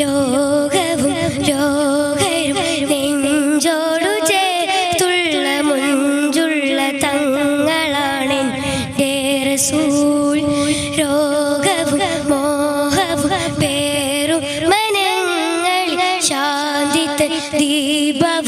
ലോകവും ലോകരും നെഞ്ചോടു ചേർത്തുള്ള മുഞ്ചുള്ള തങ്ങളാണ് റസൂൽ. രോഗവും മോഹവും പേരും മനങ്ങൾ ശാന്തി ദീപവുമാ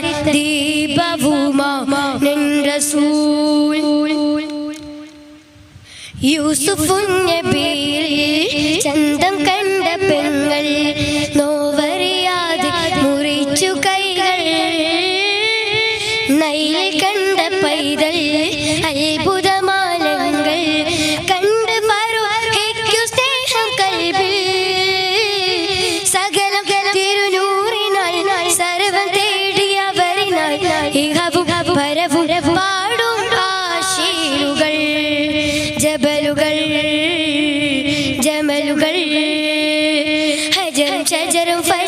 ശാന്തി ദീപവുമാ റസൂൽ യൂസുഫുൻ നബിയിൽ ചന്തം കണ്ട പെങ്ങൾ നോവറിയാതെ മുറിച്ചു കൈകൾ. നയിൽ കണ്ട പൈതൽ ഇഹവും പരവും പാടും ആശീലുകൾ ജബലുകൾ ജമലുകൾ ഹജറും ഷജറും ഫജറും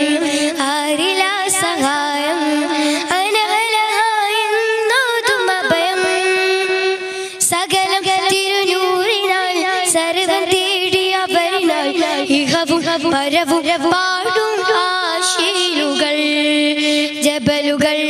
ഇഹവും പരവും പാടും ആശീലുകൾ ജബലുകൾ